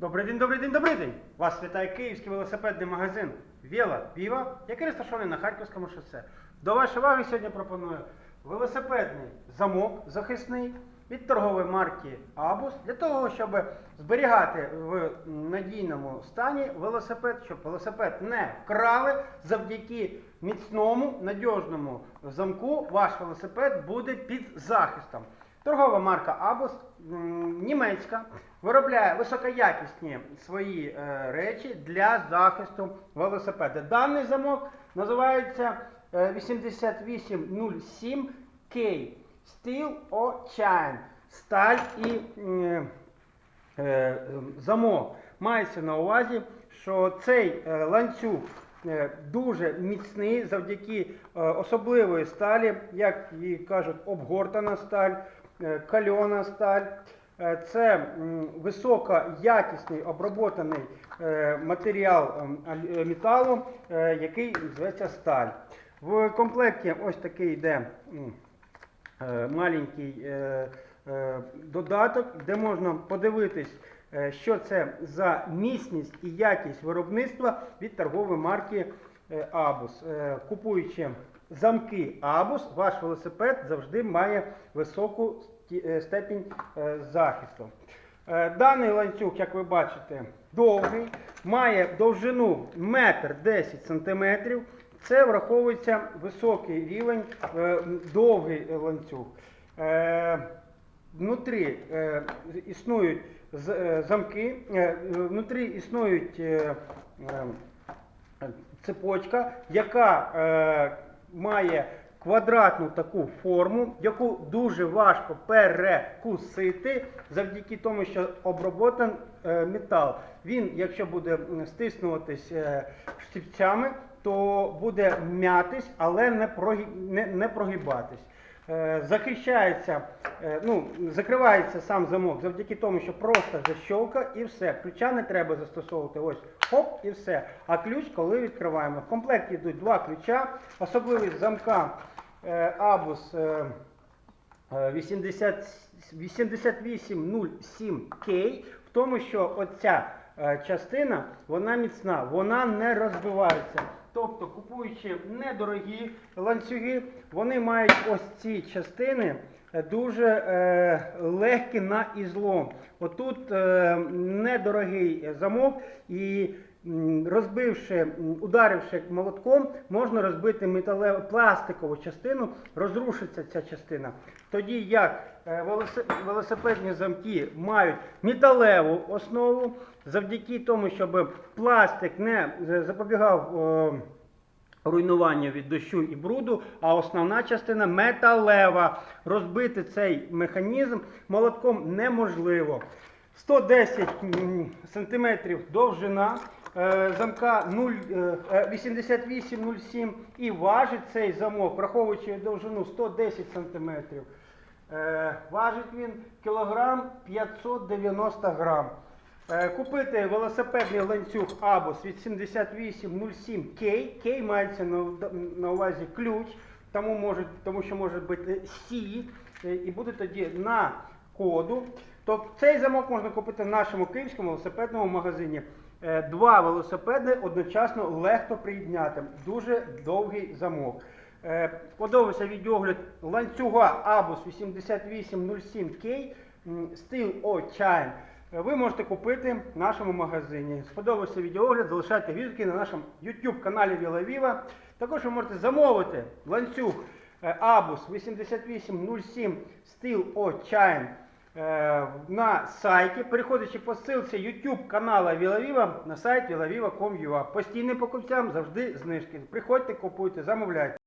Добрий день, добрий день, добрий день! Вас вітає київський велосипедний магазин Віла Віва, який розташований на Харківському шосе. До вашої уваги сьогодні пропоную велосипедний замок захисний від торгової марки Абус для того, щоб зберігати в надійному стані велосипед, щоб велосипед не вкрали завдяки міцному надіжному замку. Ваш велосипед буде під захистом. Торгова марка Абус німецька виробляє високоякісні свої е, речі для захисту велосипеда. Даний замок називається е, 8807K Steel or Chain. Сталь і е, е, замок. Мається на увазі, що цей е, ланцюг е, дуже міцний завдяки е, особливої сталі, як її кажуть, обгортана сталь, е, кальона сталь. Е, Це високоякісний оброботаний е, матеріал ем, е, металу, е, який називається сталь. В комплекті ось такий йде е, маленький е, е, додаток, де можна подивитись, е, що це за міцність і якість виробництва від торгової марки е, Абус. Е, Купуючи замки Абус, ваш велосипед завжди має високу е, степінь е, захисту. Е, Даний ланцюг, як ви бачите, довгий, має довжину 1,10 см. Це враховується високий рівень, довгий ланцюг. Внутрі існують замки, внутрі існують цепочка, яка має квадратну таку форму, яку дуже важко перекусити завдяки тому, що оброботан е, метал. Він, якщо буде стиснуватись штівцями, штипцями, то буде м'ятись, але не прогибатись. Е, захищається, е, ну, закривається сам замок завдяки тому, що просто защолка і все. Ключа не треба застосовувати. Ось хоп і все. А ключ, коли відкриваємо. В комплекті йдуть два ключа. Особливість замка е, Абус е, е, 80 8807K в тому, що оця частина вона міцна, вона не розбивається. Тобто, купуючи недорогі ланцюги, вони мають ось ці частини е, дуже е, легкі на ізлом. Отут е, недорогий замок і розбивши, ударивши молотком, можна розбити металеву пластикову частину, розрушиться ця частина. Тоді як е, велосипедні замки мають металеву основу, завдяки тому, щоб пластик не е, запобігав. руйнування від дощу і бруду, а основна частина металева. Розбити цей механізм молотком неможливо. 110 см довжина замка 0, е, 88,07 і важить цей замок, враховуючи довжину 110 см. Е, важить він кілограм 590 грам. Е, Купити велосипедний ланцюг Абус від 7807K. K мається на, увазі ключ, тому, може, тому що може бути е, і буде тоді на коду. Тобто цей замок можна купити в нашому київському велосипедному магазині. Е, Два велосипеди одночасно легко приєдняти. Дуже довгий замок. Е, Подобався відеогляд ланцюга Абус 8807K м, Steel O Chine. Е, Ви можете купити в нашому магазині. Сподобався відеогляд, залишайте відгуки на нашому YouTube каналі Віла Віва. Також ви можете замовити ланцюг Abus 8807 Steel O Chine е, на сайті, переходячи по ссылці YouTube канала Вілавіва на сайт vilaviva.com.ua. Постійним покупцям завжди знижки. Приходьте, купуйте, замовляйте.